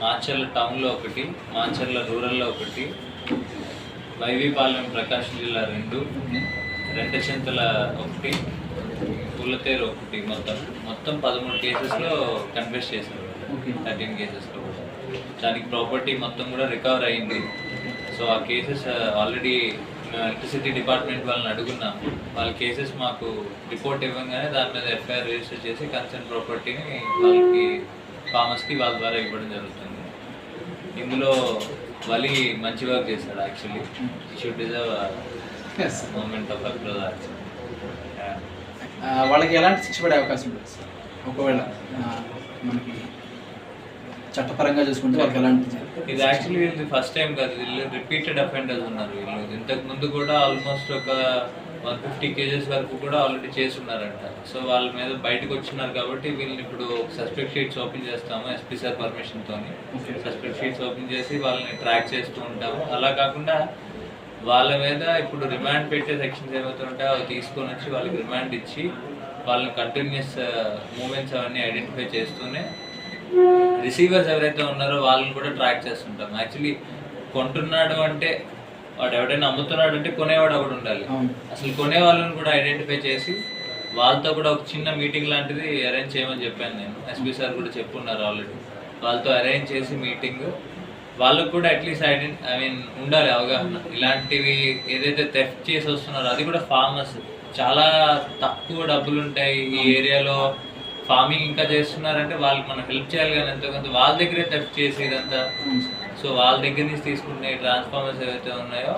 మాచర్ల టౌన్లో ఒకటి మాచర్ల రూరల్లో ఒకటి వైవీపాలెం ప్రకాశం జిల్లా రెండు రెంటచింతల ఒకటి పుల్లతేరు ఒకటి మొత్తం. మొత్తం పదమూడు కేసెస్లో కన్ఫెస్ చేశారు థర్టీన్ కేసెస్లో కూడా. దానికి ప్రాపర్టీ మొత్తం కూడా రికవర్ అయింది. సో ఆ కేసెస్ ఆల్రెడీ ఎలక్ట్రిసిటీ డిపార్ట్మెంట్ వాళ్ళని అడుగున్నాము వాళ్ళ కేసెస్ మాకు రిపోర్ట్ ఇవ్వగానే దాని మీద ఎఫ్ఐఆర్ రిజిస్టర్ చేసి కన్సర్న్ ప్రాపర్టీని వాళ్ళకి ఫార్మర్స్కి వాళ్ళ ద్వారా ఇవ్వడం జరుగుతుంది. ఇందులో వలి మంచి వర్క్ చేశాడు actually should deserve moment of applause వాళ్ళకి ఎలాంటి శిక్ష పడే అవకాశం ఉంటుంది సార్ ఒకవేళ మనకి చట్టపరంగా చూసుకుంటే వాళ్ళకి ఎలాంటి ఇది యాక్చువల్లీ వీళ్ళు ఫస్ట్ టైం కాదు. వీళ్ళు రిపీటెడ్ అఫెండర్స్ ఉన్నారు వీళ్ళు. ఇంతకు ముందు కూడా ఆల్మోస్ట్ ఒక వన్ ఫిఫ్టీ కేజెస్ వరకు కూడా ఆల్రెడీ చేసున్నారంట సో వాళ్ళ మీద బయటకు వచ్చినారు కాబట్టి వీళ్ళని ఇప్పుడు సస్పెక్ట్ షీట్స్ ఓపెన్ చేస్తాము ఎస్పీ సార్ పర్మిషన్తో. సస్పెక్ట్ షీట్స్ ఓపెన్ చేసి వాళ్ళని ట్రాక్ చేస్తూ ఉంటాము. అలా కాకుండా వాళ్ళ మీద ఇప్పుడు రిమాండ్ పెట్టే సెక్షన్స్ ఏవైతే ఉంటాయో అవి తీసుకొని వచ్చి వాళ్ళకి రిమాండ్ ఇచ్చి వాళ్ళని కంటిన్యూస్ మూమెంట్స్ అవన్నీ ఐడెంటిఫై చేస్తూనే రిసీవర్స్ ఎవరైతే ఉన్నారో వాళ్ళని కూడా ట్రాక్ చేస్తుంటాం యాక్చువల్లీ కొంటున్నాడు అంటే వాడు ఎవడైనా అమ్ముతున్నాడు అంటే కొనేవాడు ఒకడు ఉండాలి. అసలు కొనే వాళ్ళని కూడా ఐడెంటిఫై చేసి వాళ్ళతో కూడా ఒక చిన్న మీటింగ్ లాంటిది అరేంజ్ చేయమని చెప్పాను నేను. ఎస్పీ సార్ కూడా చెప్పున్నారు ఆల్రెడీ. వాళ్ళతో అరేంజ్ చేసి మీటింగ్ వాళ్ళకు కూడా అట్లీస్ట్ ఐడెంటి ఐ మీన్ ఉండాలి అవగాహన. ఇలాంటివి ఏదైతే థెఫ్ట్ చేసి వస్తున్నారో అది కూడా ఫార్మర్స్ చాలా తక్కువ డబ్బులు ఉంటాయి ఈ ఏరియాలో. ఫార్మింగ్ ఇంకా చేస్తున్నారంటే వాళ్ళకి మనం హెల్ప్ చేయాలి కానీ ఎంతో కొంత వాళ్ళ దగ్గరే థెఫ్ట్ చేసి ఇదంతా సో వాళ్ళ దగ్గర నుంచి తీసుకునే ట్రాన్స్ఫార్మర్స్ ఏవైతే ఉన్నాయో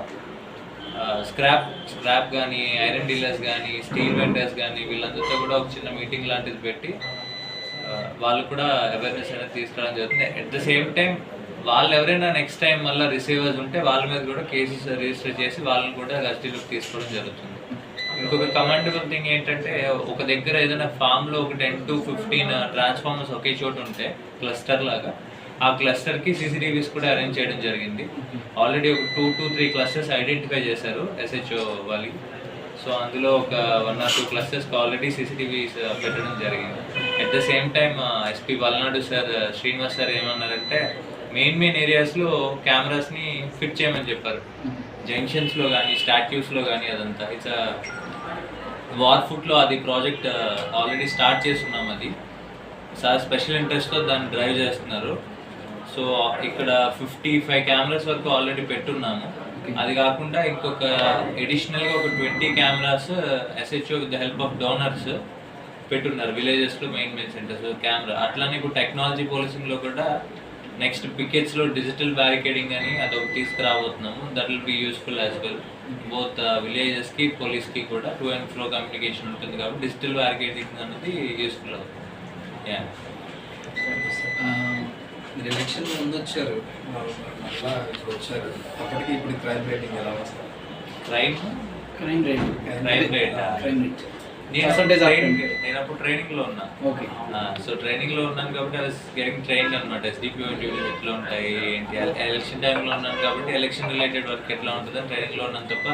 స్క్రాప్ స్క్రాప్ కానీ ఐరన్ డీలర్స్ కానీ స్టీల్ వెండర్స్ కానీ వీళ్ళందరితో కూడా ఒక చిన్న మీటింగ్ లాంటిది పెట్టి వాళ్ళు కూడా అవేర్నెస్ అనేది తీసుకురావడం జరుగుతుంది. అట్ ద సేమ్ టైం వాళ్ళు ఎవరైనా నెక్స్ట్ టైం మళ్ళీ రిసీవర్స్ ఉంటే వాళ్ళ మీద కూడా కేసెస్ రిజిస్టర్ చేసి వాళ్ళని కూడా కస్టడీలోకి తీసుకోవడం జరుగుతుంది. ఇంకొక కమాండబుల్ థింగ్ ఏంటంటే ఒక దగ్గర ఏదైనా ఫామ్లో ఒక టెన్ టు ఫిఫ్టీన్ ట్రాన్స్ఫార్మర్స్ ఒకే చోట ఉంటే క్లస్టర్ లాగా ఆ క్లస్టర్కి సీసీటీవీస్ కూడా అరేంజ్ చేయడం జరిగింది. ఆల్రెడీ ఒక two to three clusters identify చేశారు ఎస్హెచ్ఓ వాళ్ళు సో అందులో ఒక వన్ ఆర్ టూ క్లస్టర్స్కి ఆల్రెడీ సీసీటీవీస్ పెట్టడం జరిగింది. At the same time SP Palnadu sir Srinivas sir ఏమన్నారంటే మెయిన్ మెయిన్ ఏరియాస్లో కెమెరాస్ని ఫిట్ చేయమని చెప్పారు. జంక్షన్స్లో కానీ స్టాట్యూస్లో కానీ అదంతా. ఇట్స్ వార్ ఫుట్లో అది ప్రాజెక్ట్ ఆల్రెడీ స్టార్ట్ చేస్తున్నాం అది. సార్ స్పెషల్ ఇంట్రెస్ట్తో దాన్ని డ్రైవ్ చేస్తున్నారు. సో ఇక్కడ ఫిఫ్టీ ఫైవ్ కెమెరాస్ వరకు ఆల్రెడీ పెట్టున్నాము. అది కాకుండా ఇంకొక ఎడిషనల్గా ఒక twenty cameras SHO with the help of donors పెట్టున్నారు విలేజెస్లో మెయిన్ మెయిన్ సెంటర్స్ కెమెరా అట్లానే ఇప్పుడు టెక్నాలజీ పోలీసింగ్లో కూడా నెక్స్ట్ పికెట్స్లో డిజిటల్ బ్యారికేడింగ్ అని అదొకటి తీసుకురాబోతున్నాము. That will be useful as well both విలేజెస్కి పోలీస్కి కూడా టూ అండ్ ఫ్లో కమ్యూనికేషన్ ఉంటుంది కాబట్టి డిజిటల్ బ్యారికేడింగ్ అనేది యూస్ఫుల్ అవుతుంది. యా మీరు ఎలక్షన్ ముందు వచ్చారు. మళ్ళా ఇప్పుడు వచ్చారు. అప్పటికి ఇప్పుడు క్రైమ్ రేటింగ్ ఎలా వస్తుంది? Crime? Crime rate. Crime rate. Crime rate. నేను. నేను అప్పుడు ట్రైనింగ్లో ఉన్నా. ఓకే. సో ట్రైనింగ్లో ఉన్నాను కాబట్టి గెటింగ్ ట్రైన్ అనమాట ఎస్డిపిఓ డ్యూటీస్ ఎట్లా ఉంటాయి ఏంటి? ఎలక్షన్ టైంలో ఉన్నాను కాబట్టి ఎలక్షన్ రిలేటెడ్ వర్క్ ఎట్లా ఉంటుంది ట్రైనింగ్లో ఉన్నాను తప్ప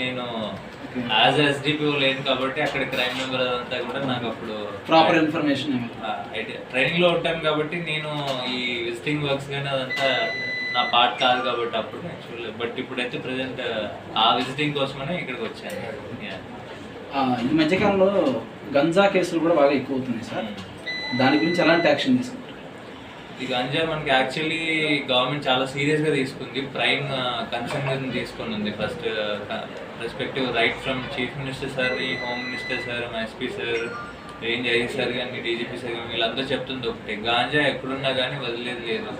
నేను యాజ్ ఎస్డిపిఓ లేను కాబట్టి అక్కడ క్రైమ్ నెంబర్ అదంతా కూడా నాకు అప్పుడు ప్రాపర్ ఇన్ఫర్మేషన్ ట్రైనింగ్లో ఉంటాను కాబట్టి నేను ఈ విజిటింగ్ వర్క్స్ కానీ అదంతా నా పార్ట్ కాదు కాబట్టి అప్పుడు యాక్చువల్ బట్ ఇప్పుడైతే ప్రజెంట్ ఆ విజిటింగ్ కోసమనే ఇక్కడికి వచ్చాను. ఈ మధ్యకాలంలో గంజా కేసులు కూడా బాగా ఎక్కువ అవుతున్నాయి సార్. దాని గురించి ఎలాంటి యాక్షన్ తీసుకుంటారు? ఈ గంజా మనకి యాక్చువల్లీ గవర్నమెంట్ చాలా సీరియస్గా తీసుకుంది. ప్రైమ్ కన్సర్న్ తీసుకొని ఉంది first respective right from chief minister sir home minister sir SP sir range IG sir కానీ డీజీపీ సార్ కానీ వీళ్ళందరూ చెప్తుంది ఒకటే. గాంజా ఎక్కడున్నా కానీ వదిలేదు లేదు.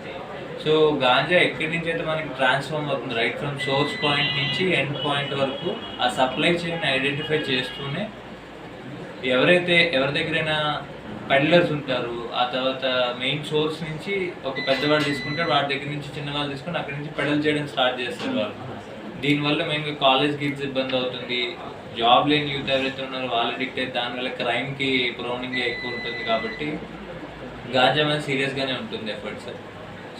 సో గాంజా ఎక్కడి నుంచి అయితే మనకి ట్రాన్స్ఫార్మ్ అవుతుంది? రైట్ ఫ్రమ్ సోర్స్ పాయింట్ నుంచి ఎండ్ పాయింట్ వరకు ఆ సప్లై చైన్ ఐడెంటిఫై చేస్తూనే ఎవరైతే ఎవరి దగ్గరైనా పెడ్లర్స్ ఉంటారు. ఆ తర్వాత మెయిన్ సోర్స్ నుంచి ఒక పెద్దవాడు తీసుకుంటాడు. వాడి దగ్గర నుంచి చిన్నవాళ్ళు తీసుకుని అక్కడి నుంచి పెడల్ చేయడం స్టార్ట్ చేస్తారు వాళ్ళు. దీనివల్ల మెయిన్గా కాలేజ్ కిడ్స్ ఇబ్బంది అవుతుంది. జాబ్ లేని యూత్ ఎవరైతే ఉన్నారో వాళ్ళు అడిక్ట్ అయితే దానివల్ల క్రైమ్కి ప్రోనింగ్ ఎక్కువ ఉంటుంది కాబట్టి గాంజా మీద సీరియస్గానే ఉంటుంది ఎఫర్ట్స్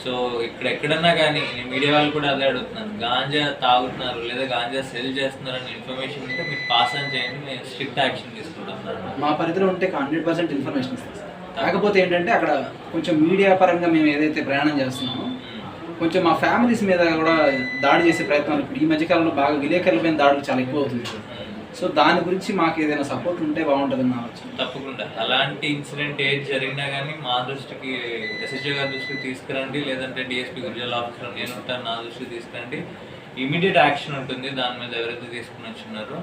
సో ఇక్కడ ఎక్కడన్నా కానీ నేను మీడియా వాళ్ళు కూడా అదే అడుగుతున్నాను. గాంజా తాగుతున్నారు లేదా గాంజా సెల్ చేస్తున్నారు అనే ఇన్ఫర్మేషన్ ఉంటే మీరు పాస్ ఆన్ చేయండి నేను స్ట్రిక్ట్ యాక్షన్ తీసుకుంటున్నాను మా పరిధిలో ఉంటే హండ్రెడ్ పర్సెంట్ ఇన్ఫర్మేషన్ ఇస్తాం కాకపోతే ఏంటంటే అక్కడ కొంచెం మీడియా పరంగా మేము ఏదైతే ప్రయాణం చేస్తున్నామో కొంచెం మా ఫ్యామిలీస్ మీద కూడా దాడి చేసే ప్రయత్నాలు ఇప్పుడు ఈ మధ్యకాలంలో బాగా విలేకరుల మీద దాడులు చాలా ఎక్కువ అవుతుంది సో దాని గురించి మాకు ఏదైనా సపోర్ట్ ఉంటే బాగుంటుందని ఆలోచన. తప్పకుండా. అలాంటి ఇన్సిడెంట్ ఏది జరిగినా కానీ మా దృష్టికి ఎస్హెచ్ఓ గారి దృష్టికి తీసుకురండి. లేదంటే డిఎస్పీ గురిజాల ఆఫీస్లో నేను ఉంటాను నా దృష్టికి తీసుకురండి. ఇమీడియట్ యాక్షన్ ఉంటుంది. దాని మీద ఎవరైతే తీసుకుని వచ్చినారో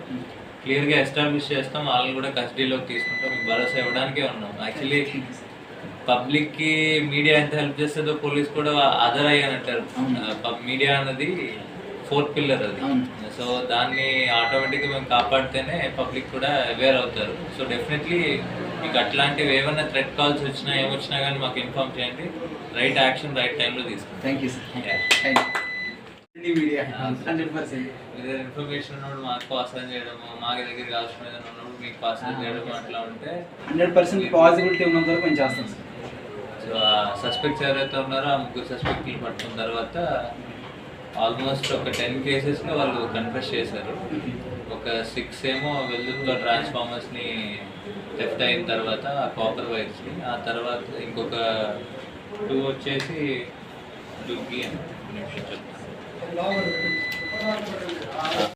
క్లియర్గా ఎస్టాబ్లిష్ చేస్తాం. వాళ్ళని కూడా కస్టడీలోకి తీసుకుంటాం. మీకు భరోసా ఇవ్వడానికే ఉన్నాం. యాక్చువల్లీ పబ్లిక్కి మీడియా ఎంత హెల్ప్ చేస్తుందో పోలీస్ కూడా అదర్ అయ్యని అంటారు మీడియా అన్నది ఫోర్త్ పిల్లర్ అది. సో దాన్ని ఆటోమేటిక్గా మేము కాపాడితేనే పబ్లిక్ కూడా అవేర్ అవుతారు. సో డెఫినెట్లీ మీకు అట్లాంటివి ఏమైనా థ్రెట్ కాల్స్ వచ్చినా ఏమొచ్చినా కానీ మాకు ఇన్ఫార్మ్ చేయండి. రైట్ యాక్షన్ రైట్ టైంలో తీసుకుంటాం. థ్యాంక్ యూ సార్ ఇన్ఫర్మేషన్ ఉన్నప్పుడు మాకు పాస్ చేయడము మా దగ్గరికి అవసరం ఏదైనా ఉన్నప్పుడు మీకు పాస్ చేయడం అట్లా ఉంటే హండ్రెడ్ పర్సెంట్ పాసిబిలిటీ ఉన్నంత వరకు మేము చేస్తాం సార్ సస్పెక్ట్స్ ఎవరైతే ఉన్నారో ఆ ముగ్గురు సస్పెక్ట్లు పట్టుకున్న తర్వాత ఆల్మోస్ట్ ఒక టెన్ కేసెస్ని వాళ్ళు కన్ఫెస్ చేశారు. ఒక సిక్స్ ఏమో వెల్లుల్లో ట్రాన్స్ఫార్మర్స్ని థెఫ్ట్ అయిన తర్వాత ఆ కాపర్ వైర్స్ని ఆ తర్వాత ఇంకొక టూ వచ్చేసి డుగ్గి అని. నిమిషం చెప్తాను.